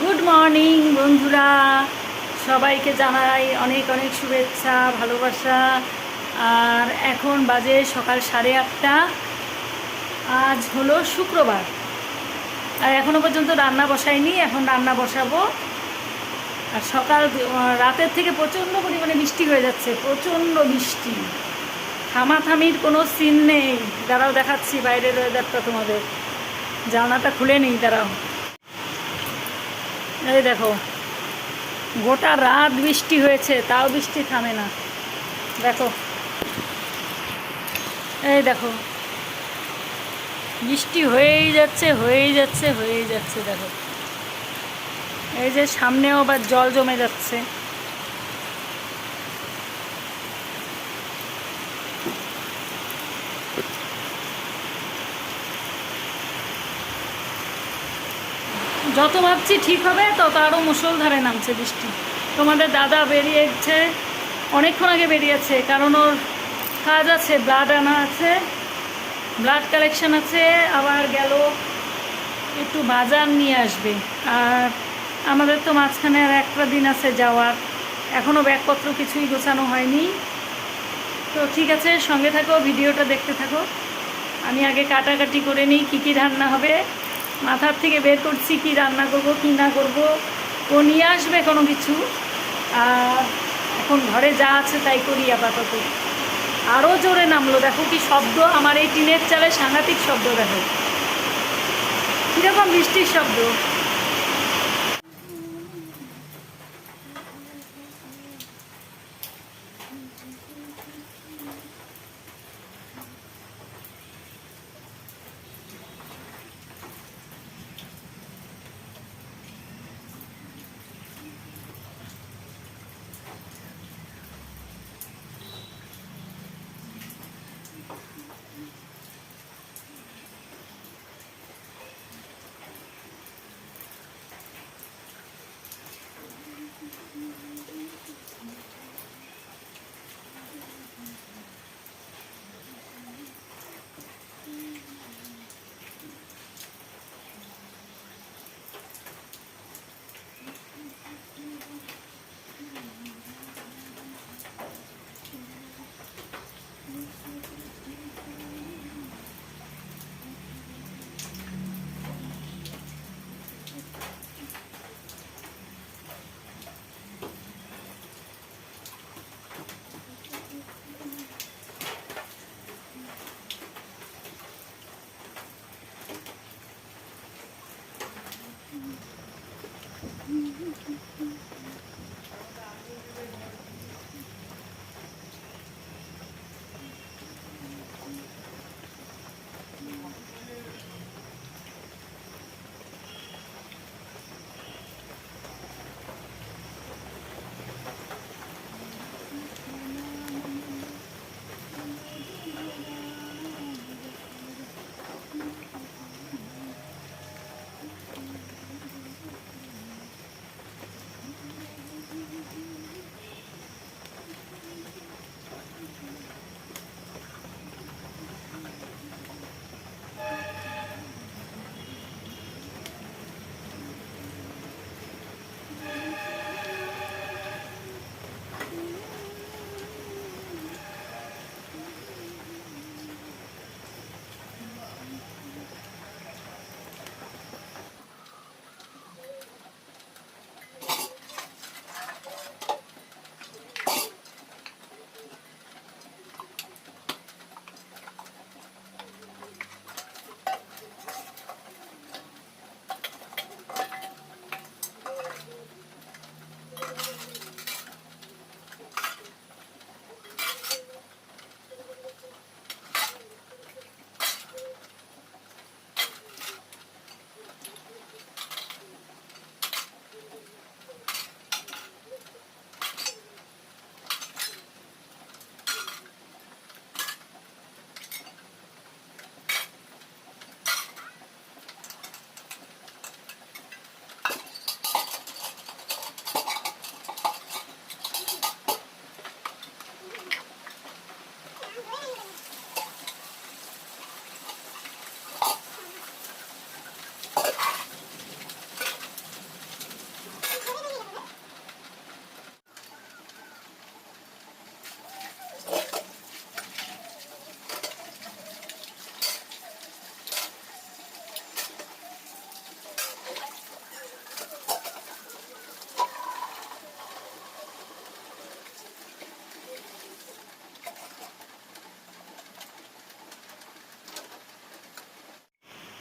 Good morning বন্ধুরা। সবাইকে জানাই অনেক অনেক শুভেচ্ছা, ভালোবাসা। আর এখন বাজে সকাল সাড়ে আটটা। আজ হলো শুক্রবার। আর এখনও পর্যন্ত রান্না বসাইনি, এখন রান্না বসাবো। আর সকাল রাতের থেকে প্রচণ্ড পরিমাণে বৃষ্টি হয়ে যাচ্ছে, প্রচণ্ড বৃষ্টি। থামাথামির কোনো সিন নেই। দাঁড়াও দেখাচ্ছি বাইরের ওয়েদারটা তোমাদের। জানলাটা খুলে নেই, দাঁড়াও। এই দেখো, গোটা রাত বৃষ্টি হয়েছে, তাও বৃষ্টি থামে না। দেখো, এই দেখো, বৃষ্টি হয়েই যাচ্ছে হয়েই যাচ্ছে হয়েই যাচ্ছে, দেখো। এই যে সামনেও আবার জল জমে যাচ্ছে। যত ভাবছি ঠিক হবে, তত আরও মুসলধারে নামছে বৃষ্টি। তোমাদের দাদা বেরিয়েছে, অনেকক্ষণ আগে বেরিয়েছে, কারণ ওর কাজ আছে ব্লাড আনা আছে ব্লাড কালেকশন আছে, আবার গেল একটু বাজার নিয়ে আসবে। আর আমাদের তো মাঝখানে আর একটা দিন আছে যাওয়ার এখনও ব্যাগপত্র কিছুই গোছানো হয়নি। তো ঠিক আছে, সঙ্গে থাকো, ভিডিওটা দেখতে থাকো। আমি আগে কাটাকাটি করে নিই, কী কী রান্না হবে। মাথার থেকে বের করছি কি রান্না করব, কি না করব, ও নিয়ে আসবে কোনো কিছু। এখন ঘরে যা আছে তাই করি আপাতত। আরও জোরে নামলো, দেখো কি শব্দ, আমার এই টিনের চালে সাংঘাতিক শব্দ দেখো। কীরকম বৃষ্টির শব্দ।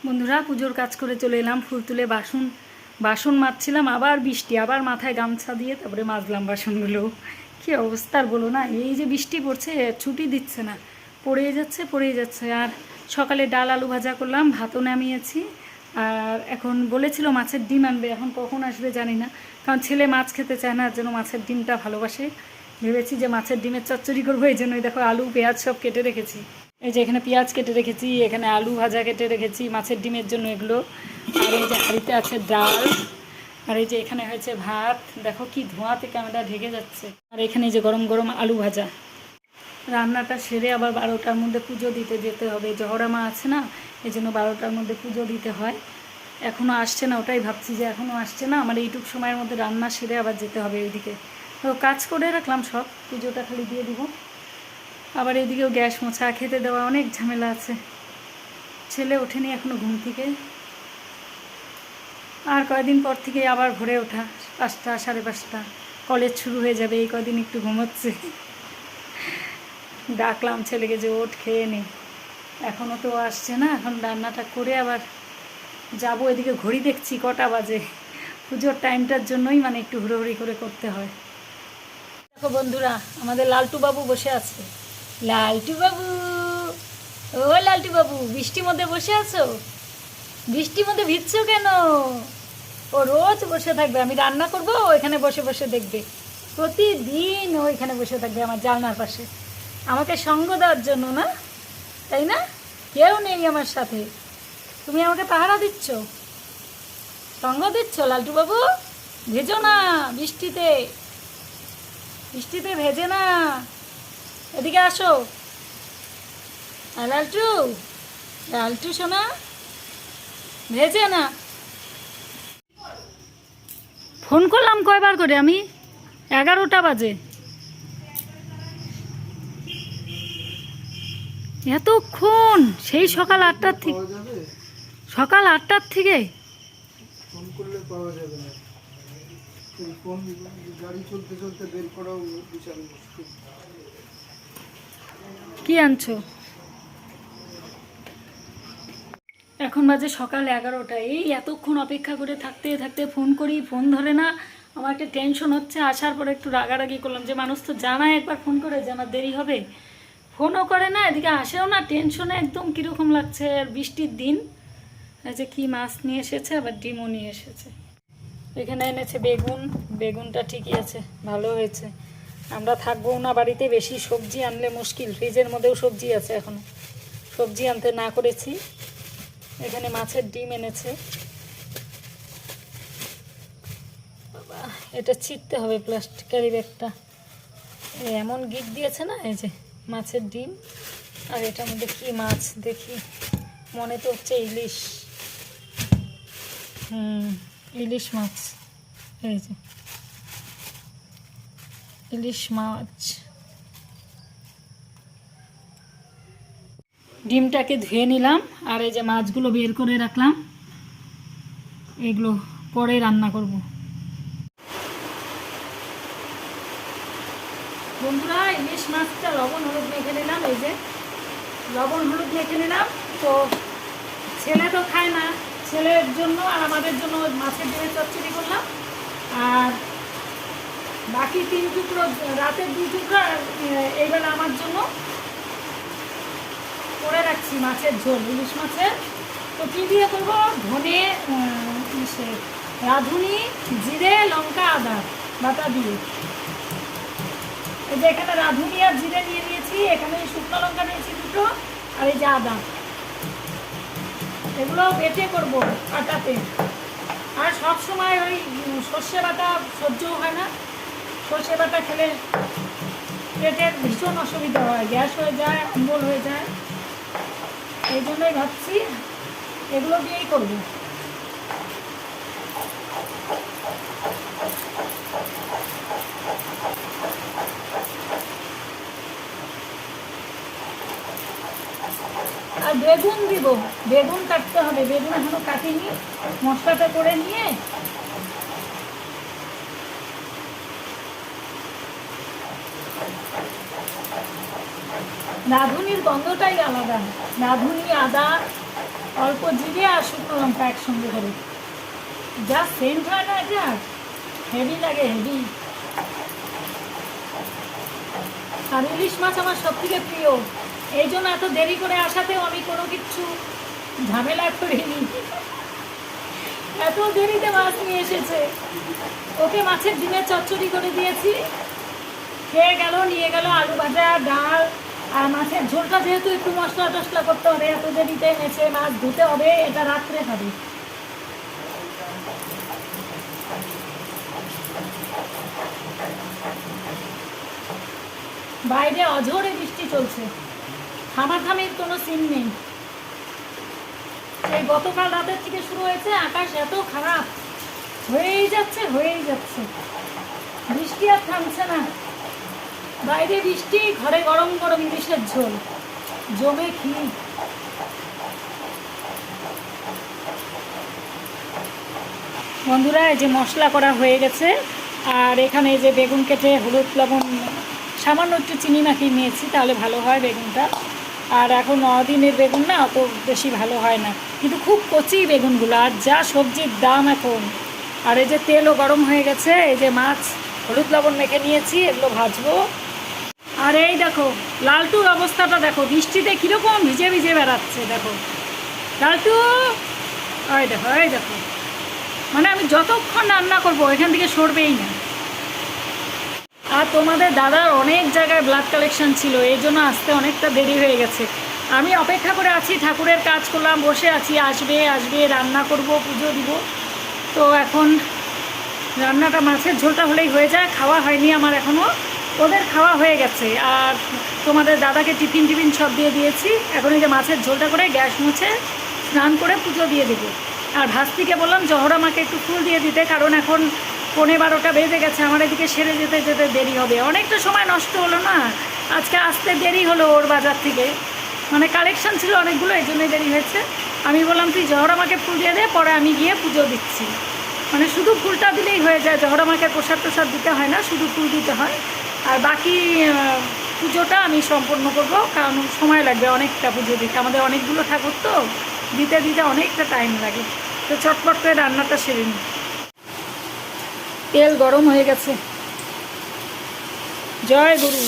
বন্ধুরা, পুজোর কাজ করে চলে এলাম, ফুল তুলে বাসন বাসন মাজছিলাম, আবার বৃষ্টি, আবার মাথায় গামছা দিয়ে তারপরে মাজলাম বাসনগুলো। কী অবস্থা আর বলো না, এই যে বৃষ্টি পড়ছে, ছুটি দিচ্ছে না, পড়েই যাচ্ছে পড়েই যাচ্ছে। আর সকালে ডাল আলু ভাজা করলাম, ভাতও নামিয়েছি। আর এখন বলেছিল মাছের ডিম আনবে, এখন কখন আসবে জানি না, কারণ ছেলে মাছ খেতে চায় না, যেন মাছের ডিমটা ভালোবাসে। ভেবেছি যে মাছের ডিমের চচ্চড়ি করব, এই জন্যই দেখো আলু, পেঁয়াজ সব কেটে রেখেছি। এই যে এখানে পেঁয়াজ কেটে রেখেছি, এখানে আলু ভাজা কেটে রেখেছি, মাছের ডিমের জন্য এগুলো। আর এই যে হাড়িতে আছে ডাল, আর এই যে এখানে হয়েছে ভাত। দেখো কি ধোঁয়াতে ক্যামেরা ঢেকে যাচ্ছে। আর এখানে যে গরম গরম আলু ভাজা। রান্নাটা সেরে আবার বারোটার মধ্যে পুজো দিতে যেতে হবে। জহরা মা আছে না, এই জন্য বারোটার মধ্যে পুজো দিতে হয়। এখনও আসছে না, ওটাই ভাবছি যে এখনও আসছে না। আমার এইটুক সময়ের মধ্যে রান্না সেরে আবার যেতে হবে ওইদিকে। তো কাজ করে রাখলাম সব, পুজোটা খালি দিয়ে দিব। আবার এদিকেও গ্যাস মোছা, খেতে দেওয়া অনেক ঝামেলা আছে। ছেলে ওঠেনি এখনও ঘুম থেকে। আর কয়দিন পর থেকে আবার ভোরে ওঠা, পাঁচটা, সাড়ে পাঁচটা। কলেজ শুরু হয়ে যাবে, এই কদিন একটু ঘুমোচ্ছে। ডাকলাম ছেলেকে যে, ওঠ, খেয়ে নে। এখনও তো আসছে না, এখন রান্নাটা করে আবার যাব। এদিকে ঘড়ি দেখছি কটা বাজে। পুজোর টাইমটার জন্যই মানে একটু হুড়োহুড়ি করে করতে হয়। দেখো বন্ধুরা, আমাদের লালটু বাবু বসে আছে। লালটু বাবু। ও লালটু বাবু, বৃষ্টির মধ্যে বসে আছো? বৃষ্টির মধ্যে ভিজছো কেন? ও রোজ বসে থাকবে, আমি রান্না করব ওইখানে বসে বসে দেখবে। প্রতিদিন ওইখানে বসে থাকবে আমার জানলার পাশে। আমাকে সঙ্গ দেওয়ার জন্য না, তাই না? কেউ নেই আমার সাথে। তুমি আমাকে পাহারা দিচ্ছ? সঙ্গ দিচ্ছ, লালটু বাবু? ভেজো না বৃষ্টিতে। বৃষ্টিতে ভেজে না। এদিকে আসো। লালটু লালটু সোনা ভেজে না। ফোন করলাম কয়বার করে আমি? এগারোটা বাজে। এতক্ষণ সেই সকাল আটটার থেকে সকাল আটটার থেকে? ফোন করলে পাওয়া যাবে না। ফোন গাড়ি চলতে চলতে বের করাও বিশাল মুশকিল। কি আনছো? এখন বাজে সকাল এগারোটা। এই এতক্ষণ অপেক্ষা করে থাকতে থাকতে ফোন করি, ফোন ধরে না। আমার একটা টেনশন হচ্ছে, আসার পরে একটু রাগারাগি করলাম। যে মানুষ তো জানায় একবার ফোন করে যে আমার দেরি হবে। ফোনও করে না, এদিকে আসেও না টেনশনে একদম কীরকম লাগছে। আর বৃষ্টির দিন যে কি মাছ নিয়ে এসেছে, আবার ডিমও নিয়ে এসেছে। এখানে এনেছে বেগুন, বেগুনটা ঠিকই আছে, ভালো হয়েছে। আমরা থাকব না বাড়িতে, বেশি সবজি আনলে মুশকিল। ফ্রিজের মধ্যেও সবজি আছে এখনও। সবজি আনতে না করেছি। এখানে মাছের ডিম এনেছে। এটা ছিটতে হবে প্লাস্টিক ক্যারি ব্যাগটা। এমন গিট দিয়েছে না, এই যে মাছের ডিম। আর এটার মধ্যে কি মাছ, দেখি। মনে তো হচ্ছে ইলিশ। হুম, ইলিশ মাছ। এই যে। ইলিশ মাছ। ডিমটাকে ধুয়ে নিলাম, আর এই যে মাছগুলো বের করে রাখলাম। এগুলো পরে রান্না করব। বন্ধুরা, ইলিশ মাছটা লবণ হলুদ মেখে নিলাম, এই যে। লবণ হলুদ মেখে নিলাম, তো ছেলে তো খায় না। ছেলের জন্য আর আমাদের জন্য মাছের ডিমের চচ্চড়ি করলাম। আর বাকি তিন টুকরো, রাতের দুই টুকরো, আর এইবেলা আমার জন্য করে রাখছি মাছের ঝোল, ইলিশ মাছের। তো কী দিয়ে করব? ধনে রাঁধুনি, জিরে, লঙ্কা, আদা, বাটা দিয়ে। এই যে এখানে রাঁধুনি আর জিরে নিয়ে নিয়েছি, এখানে শুকনো লঙ্কা নিয়েছি দুটো, আর এই যে আদা। এগুলো বেটে করব আটাতে। আর সব সময় ওই সর্ষে বাটা সহ্যও হয় না। সর্ষে বাটা খেলে পেটের ভীষণ অসুবিধা হয়, গ্যাস হয়ে যায়, অম্বল হয়ে যায়। এই জন্যই ভাবছি এগুলো দিয়েই করব। আর বেগুন দিব, বেগুন কাটতে হবে। বেগুন এখনও কাটিনি, মশলাটা করে নিয়ে রাঁধুনির গন্ধটাই আলাদা। রাঁধুনি আদা, অল্প জিরে আর শুকনো লঙ্কা একসঙ্গে করে যা সেন্ট হয় না এটা হেভি লাগে হেভি আর ইলিশ মাছ আমার সব থেকে প্রিয়। এই জন্য এত দেরি করে আসাতেও আমি কোনো কিছু ঝামেলা করিনি। এত দেরিতে মাছ নিয়ে এসেছে। ওকে মাছের ডিমের চচ্চড়ি করে দিয়েছি। খেয়ে গেল, নিয়ে গেল, আলু ভাজা, ডাল আর মাছের ঝোলটা যেহেতু একটু মশলা টশলা করতে হবে, এত দেরিতে মেছে মাছ ধুতে হবে, এটা রাত্রে খাবে। বাইরে অঝোরে বৃষ্টি চলছে। থামাথামির কোনো সিন নেই। এই গতকাল রাতের থেকে শুরু হয়েছে, আকাশ এত খারাপ। হয়েই যাচ্ছে হয়েই যাচ্ছে। বৃষ্টি আর থামছে না। বাইরে বৃষ্টি, ঘরে গরম গরম ইলিশের ঝোল। জমে ক্ষীর বন্ধুরা, এই যে মশলা করা হয়ে গেছে, আর এখানে যে বেগুন কেটে হলুদ লবণ, সামান্য একটু চিনি মাখিয়ে নিয়েছি, তাহলে ভালো হয় বেগুনটা। আর এখন দিনের বেগুন না, অত বেশি ভালো হয় না। কিন্তু খুব কচি বেগুনগুলো, আর যা সবজির দাম এখন। আর এই যে তেলও গরম হয়ে গেছে, এই যে মাছ, হলুদ লবণ মেখে নিয়েছি, এগুলো ভাজবো। আর এই দেখো, লালটুর অবস্থাটা দেখো, বৃষ্টিতে কীরকম ভিজে ভিজে বেড়াচ্ছে, দেখো। লালটু ওই দেখো, এই দেখো। মানে আমি যতক্ষণ রান্না করব এখান থেকে সরবেই না। আর তোমাদের দাদার অনেক জায়গায় ব্লাড কালেকশন ছিল, এই জন্য আসতে অনেকটা দেরি হয়ে গেছে। আমি অপেক্ষা করে আছি, ঠাকুরের কাজ করলাম, বসে আছি, আসবে আসবে, রান্না করব, পুজো দিব। তো এখন রান্নাটা মাছের ঝোলটা হলেই হয়ে যায়, খাওয়া হয়নি আমার এখনও ওদের খাওয়া হয়ে গেছে। আর তোমাদের দাদাকে টিফিন টিফিন সব দিয়ে দিয়েছি। এখন এই যে মাছের ঝোলটা করে গ্যাস মুছে স্নান করে পুজো দিয়ে দেবো। আর ভাস্তিকে বললাম, জহরা মাকে একটু ফুল দিয়ে দিতে, কারণ এখন পৌনে বারোটা বেজে গেছে, আমার এদিকে সেরে যেতে যেতে দেরি হবে। অনেকটা সময় নষ্ট হলো না? আজকে আসতে দেরি হলো ওর বাজার থেকে। মানে কালেকশন ছিল অনেকগুলো, এই জন্যই দেরি হয়েছে। আমি বললাম, তুই জহর আমাকে ফুল দিয়ে দে, পরে আমি গিয়ে পুজো দিচ্ছি। মানে শুধু ফুলটা দিলেই হয়ে যায়। জহর আমাকে প্রসাদ প্রসাদ দিতে হয় না, শুধু ফুল দিতে হয়। আর বাকি পুজোটা আমি সম্পন্ন করব, কারণ সময় লাগবে অনেকটা পুজো দিতে। আমাদের অনেকগুলো ঠাকুর তো, দিতে দিতে অনেকটা টাইম লাগে। তো চটপট করে রান্নাটা সেরে নিই। তেল গরম হয়ে গেছে। জয় গুরু।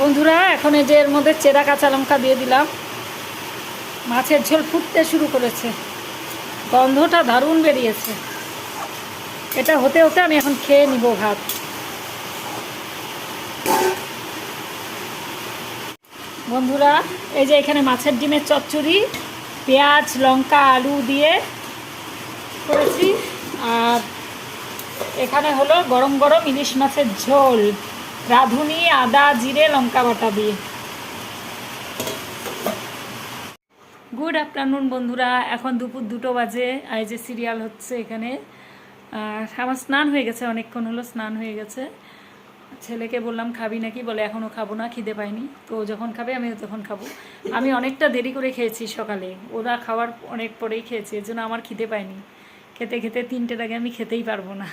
বন্ধুরা, এখন এই যে এর মধ্যে চেরা কাঁচা লঙ্কা দিয়ে দিলাম। মাছের ঝোল ফুটতে শুরু করেছে। গন্ধটা দারুণ বেরিয়েছে। এটা হতে হতে আমি এখন খেয়ে নিব ভাত। বন্ধুরা, এই যে এখানে মাছের ডিমের চচ্চড়ি, পেঁয়াজ, লঙ্কা, আলু দিয়ে করেছি। আর এখানে হলো গরম গরম ইলিশ মাছের ঝোল। রাঁধুনি, আদা, জিরে, লঙ্কা বাটা দিয়ে। গুড আফটারনুন বন্ধুরা। এখন দুপুর দুটো বাজে। আর যে সিরিয়াল হচ্ছে এখানে। আর আমার স্নান হয়ে গেছে অনেকক্ষণ হলো, স্নান হয়ে গেছে। ছেলেকে বললাম, খাবি নাকি? বলে এখনও খাব না, খিদে পাইনি। তো যখন খাবে, আমিও তখন খাব। আমি অনেকটা দেরি করে খেয়েছি সকালে। ওরা খাওয়ার অনেক পরেই খেয়েছি, এর জন্য আমার খিদে পায়নি খেতে খেতে তিনটের আগে আমি খেতেই পারব না।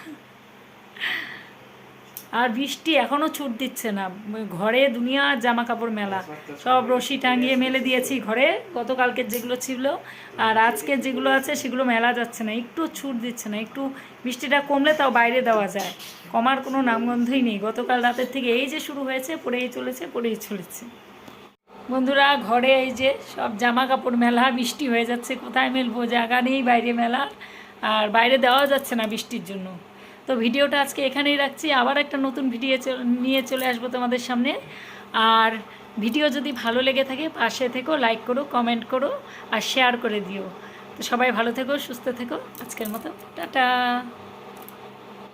আর বৃষ্টি এখনও ছুট দিচ্ছে না। ঘরে দুনিয়ার জামা কাপড় মেলা। সব রশি টাঙিয়ে মেলে দিয়েছি ঘরে। গতকালকের যেগুলো ছিল আর আজকের যেগুলো আছে সেগুলো মেলা যাচ্ছে না। একটু ছুট দিচ্ছে না। একটু বৃষ্টিটা কমলে তাও বাইরে দেওয়া যায়। কমার কোনো নামগন্ধই নেই। গতকাল রাতের থেকে এই যে শুরু হয়েছে, পড়েই চলেছে পড়েই চলেছে। বন্ধুরা, ঘরে এই যে সব জামা কাপড় মেলা, বৃষ্টি হয়ে যাচ্ছে। কোথায় মেলবো? জায়গা নেই, বাইরে মেলা। আর বাইরে দেওয়া যাচ্ছে না বৃষ্টির জন্য। তো ভিডিওটা আজকে এখানেই রাখছি। আবার একটা নতুন ভিডিও নিয়ে চলে আসব তোমাদের সামনে। আর ভিডিও যদি ভালো লেগে থাকে, পাশে থেকো, লাইক করো, কমেন্ট করো, আর শেয়ার করে দিও। তো সবাই ভালো থেকো, সুস্থ থেকো। আজকের মতো, টাটা।